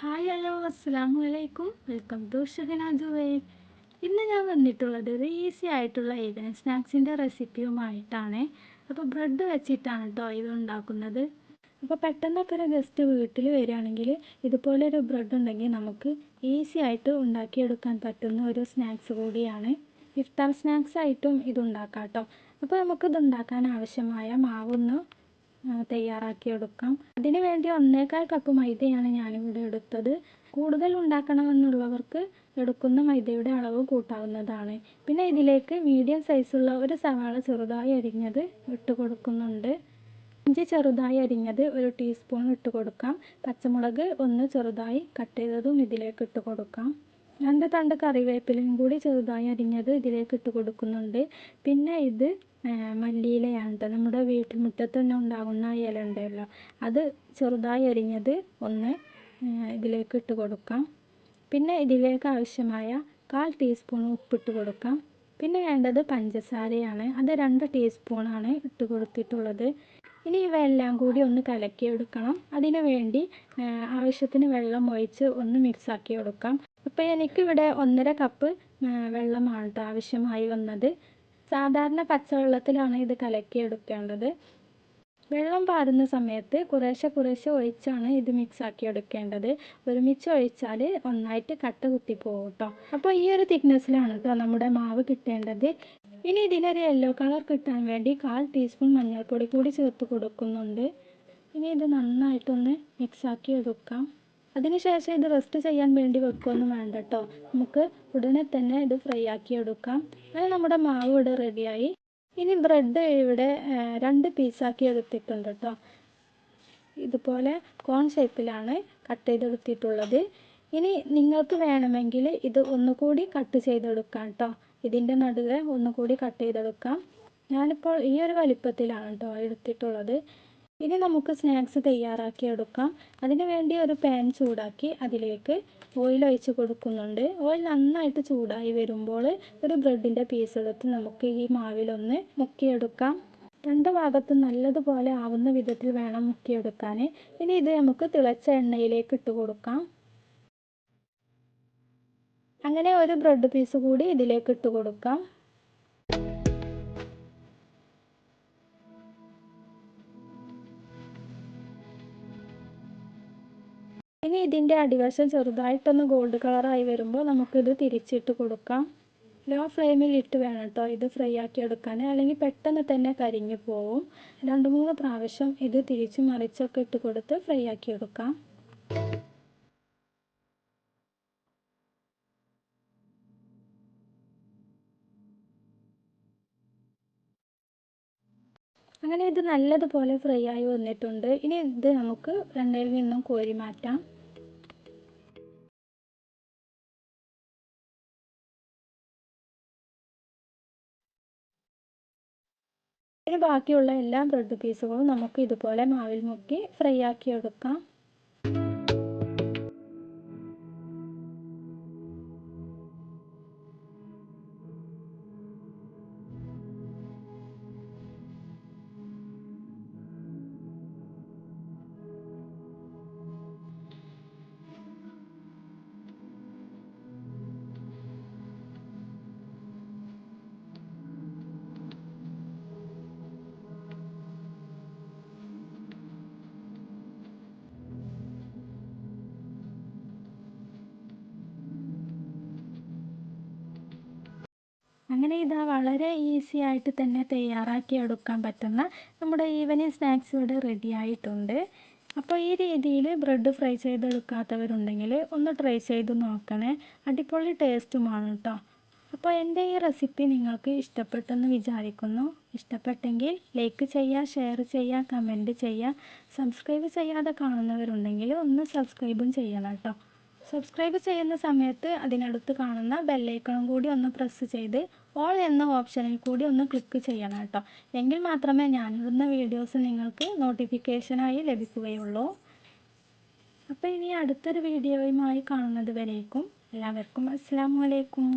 Hi hello അസ്സാം വലൈക്കും welcome to ഷുഹന ജുവൈ. ഇന്ന് ഞാൻ വന്നിട്ടുള്ളത് ഒരു ഈസി ആയിട്ടുള്ള ഈവനിങ് സ്നാക്സിന്റെ റെസിപ്പിയുമായിട്ടാണ്. അപ്പോൾ ബ്രെഡ് വെച്ചിട്ടാണ് കേട്ടോ ഇത് ഉണ്ടാക്കുന്നത് അപ്പോൾ പെട്ടെന്നൊക്കെ ഒരു ഗസ്റ്റ് വീട്ടിൽ വരികയാണെങ്കിൽ ഇതുപോലെ ഒരു ബ്രെഡ് ഉണ്ടെങ്കിൽ നമുക്ക് ഈസി ആയിട്ട് ഉണ്ടാക്കിയെടുക്കാൻ പറ്റുന്ന ഒരു സ്നാക്സ് കൂടിയാണ്. ഇഫ്താർ സ്നാക്സ് ആയിട്ടും ഇത് ഉണ്ടാക്കാം കേട്ടോ അപ്പോൾ നമുക്കിത് ഉണ്ടാക്കാൻ ആവശ്യമായ മാവൊന്ന് തയ്യാറാക്കി എടുക്കാം. അതിന് വേണ്ടി ഒന്നേകാൽ കപ്പ് മൈദയാണ് ഞാനിവിടെ എടുത്തത്. കൂടുതൽ ഉണ്ടാക്കണമെന്നുള്ളവർക്ക് എടുക്കുന്ന മൈദയുടെ അളവ് കൂട്ടാവുന്നതാണ്. പിന്നെ ഇതിലേക്ക് മീഡിയം സൈസുള്ള ഒരു സവാള ചെറുതായി അരിഞ്ഞത് ഇട്ട് കൊടുക്കുന്നുണ്ട്. ഇഞ്ചി ചെറുതായി അരിഞ്ഞത് ഒരു ടീസ്പൂൺ ഇട്ട് കൊടുക്കാം. പച്ചമുളക് ഒന്ന് ചെറുതായി കട്ട് ചെയ്തതും ഇതിലേക്ക് ഇട്ട് കൊടുക്കാം. രണ്ട് തണ്ട് കറിവേപ്പിലയും കൂടി ചെറുതായി അരിഞ്ഞത് ഇതിലേക്ക് ഇട്ട് കൊടുക്കുന്നുണ്ട്. പിന്നെ ഇത് മല്ലിയിലയാണ് കേട്ടോ നമ്മുടെ വീട്ടുമുറ്റത്ത് തന്നെ ഉണ്ടാകുന്ന ഇല ഉണ്ടല്ലോ അത് ചെറുതായി അരിഞ്ഞത് ഒന്ന് ഇതിലേക്ക് ഇട്ട് കൊടുക്കാം. പിന്നെ ഇതിലേക്ക് ആവശ്യമായ കാൽ ടീസ്പൂൺ ഉപ്പിട്ട് കൊടുക്കാം. പിന്നെ വേണ്ടത് പഞ്ചസാരയാണ്. അത് രണ്ട് ടീസ്പൂണാണ് ഇട്ട് കൊടുത്തിട്ടുള്ളത്. ഇനി ഇവയെല്ലാം കൂടി ഒന്ന് കലക്കി എടുക്കണം അതിന് വേണ്ടി ആവശ്യത്തിന് വെള്ളം ഒഴിച്ച് ഒന്ന് മിക്സാക്കി എടുക്കാം ഇപ്പോൾ എനിക്കിവിടെ ഒന്നര കപ്പ് വെള്ളമാണ് കേട്ടോ ആവശ്യമായി വന്നത്. സാധാരണ പച്ചവെള്ളത്തിലാണ് ഇത് കലക്കി എടുക്കേണ്ടത് വെള്ളം പാരുന്ന സമയത്ത് കുറേശ്ശെ കുറേശ്ശെ ഒഴിച്ചാണ് ഇത് മിക്സ് ആക്കി എടുക്കേണ്ടത് ഒരുമിച്ച് ഒഴിച്ചാൽ ഒന്നായിട്ട് കട്ട കുത്തി പോകും കേട്ടോ അപ്പോൾ ഈ ഒരു തിക്നെസ്സിലാണ് കേട്ടോ നമ്മുടെ മാവ് കിട്ടേണ്ടത്. ഇനി ഇതിനൊരു യെല്ലോ കളർ കിട്ടാൻ വേണ്ടി കാൽ ടീസ്പൂൺ മഞ്ഞൾപ്പൊടി കൂടി ചേർത്ത് കൊടുക്കുന്നുണ്ട്. ഇനി ഇത് നന്നായിട്ടൊന്ന് മിക്സ് ആക്കി എടുക്കാം അതിനുശേഷം ഇത് റെസ്റ്റ് ചെയ്യാൻ വേണ്ടി വെക്കുകയൊന്നും വേണ്ട കേട്ടോ നമുക്ക് ഉടനെ തന്നെ ഇത് ഫ്രൈ ആക്കി എടുക്കാം. അങ്ങനെ നമ്മുടെ മാവ് ഇവിടെ റെഡിയായി ഇനി ബ്രെഡ് ഇവിടെ രണ്ട് പീസാക്കി എടുത്തിട്ടുണ്ട് കേട്ടോ ഇതുപോലെ കോൺ ഷേപ്പിലാണ് കട്ട് ചെയ്തെടുത്തിട്ടുള്ളത്. ഇനി നിങ്ങൾക്ക് വേണമെങ്കിൽ ഇത് ഒന്നുകൂടി കട്ട് ചെയ്തെടുക്കാം കേട്ടോ ഇതിന്റെ നടുവെ ഒന്നുകൂടി കട്ട് ചെയ്തെടുക്കാം. ഞാനിപ്പോൾ ഈ ഒരു വലിപ്പത്തിലാണ് കേട്ടോ എടുത്തിട്ടുള്ളത്. ഇനി നമുക്ക് സ്നാക്സ് തയ്യാറാക്കി എടുക്കാം. അതിനു വേണ്ടി ഒരു പാൻ ചൂടാക്കി അതിലേക്ക് ഓയിൽ ഒഴിച്ച് കൊടുക്കുന്നുണ്ട്. ഓയിൽ നന്നായിട്ട് ചൂടായി വരുമ്പോൾ ഒരു ബ്രെഡിന്റെ പീസ് എടുത്ത് നമുക്ക് ഈ മാവിലൊന്ന് മുക്കിയെടുക്കാം. രണ്ട് ഭാഗത്തും നല്ലതുപോലെ ആവുന്ന വിധത്തിൽ വേണം മുക്കിയെടുക്കാൻ. ഇനി ഇത് നമുക്ക് തിളച്ച എണ്ണയിലേക്ക് ഇട്ട് കൊടുക്കാം. അങ്ങനെ ഒരു ബ്രെഡ് പീസ് കൂടി ഇതിലേക്ക് ഇട്ട് കൊടുക്കാം. ഇനി ഇതിന്റെ അടിവശം ചെറുതായിട്ടൊന്ന് ഗോൾഡ് കളറായി വരുമ്പോൾ നമുക്കിത് തിരിച്ചിട്ട് കൊടുക്കാം. ലോ ഫ്ലെയിമിൽ ഇട്ട് വേണം കേട്ടോ ഇത് ഫ്രൈ ആക്കി എടുക്കാൻ അല്ലെങ്കിൽ പെട്ടെന്ന് തന്നെ കരിഞ്ഞു പോവും. രണ്ട് മൂന്ന് പ്രാവശ്യം ഇത് തിരിച്ച് മറിച്ചൊക്കെ ഇട്ട് കൊടുത്ത് ഫ്രൈ ആക്കി എടുക്കാം. അങ്ങനെ ഇത് നല്ലതുപോലെ ഫ്രൈ ആയി വന്നിട്ടുണ്ട്. ഇനി ഇത് നമുക്ക് എണ്ണയിൽ നിന്നും കോരി മാറ്റാം. ഇനി ബാക്കിയുള്ള എല്ലാ ബ്രെഡ് പീസുകളും നമുക്ക് ഇതുപോലെ മാവിൽ മുക്കി ഫ്രൈ ആക്കി എടുക്കാം. അങ്ങനെ ഇതാ വളരെ ഈസി ആയിട്ട് തന്നെ തയ്യാറാക്കി എടുക്കാൻ പറ്റുന്ന നമ്മുടെ ഈവനിങ് സ്നാക്സ് ഇവിടെ റെഡി ആയിട്ടുണ്ട്. അപ്പോൾ ഈ രീതിയിൽ ബ്രെഡ് ഫ്രൈ ചെയ്തെടുക്കാത്തവരുണ്ടെങ്കിൽ ഒന്ന് ട്രൈ ചെയ്ത് നോക്കണേ. അടിപൊളി ടേസ്റ്റുമാണ് കേട്ടോ അപ്പോൾ എന്റെ ഈ റെസിപ്പി നിങ്ങൾക്ക് ഇഷ്ടപ്പെട്ടെന്ന് വിചാരിക്കുന്നു. ഇഷ്ടപ്പെട്ടെങ്കിൽ ലൈക്ക് ചെയ്യുക ഷെയർ ചെയ്യുക കമന്റ് ചെയ്യുക സബ്സ്ക്രൈബ് ചെയ്യാതെ കാണുന്നവരുണ്ടെങ്കിൽ ഒന്ന് സബ്സ്ക്രൈബും ചെയ്യണം കേട്ടോ സബ്സ്ക്രൈബ് ചെയ്യുന്ന സമയത്ത് അതിനടുത്ത് കാണുന്ന ബെല്ലൈക്കണും കൂടി ഒന്ന് പ്രസ് ചെയ്ത് ഓൾ എന്ന ഓപ്ഷനിൽ കൂടി ഒന്ന് ക്ലിക്ക് ചെയ്യണം കേട്ടോ. എങ്കിൽ മാത്രമേ ഞാനിടുന്ന വീഡിയോസ് നിങ്ങൾക്ക് നോട്ടിഫിക്കേഷനായി ലഭിക്കുകയുള്ളൂ. അപ്പോൾ ഇനി അടുത്തൊരു വീഡിയോയുമായി കാണുന്നത് വരേക്കും. എല്ലാവർക്കും അസ്സാം വലൈക്കും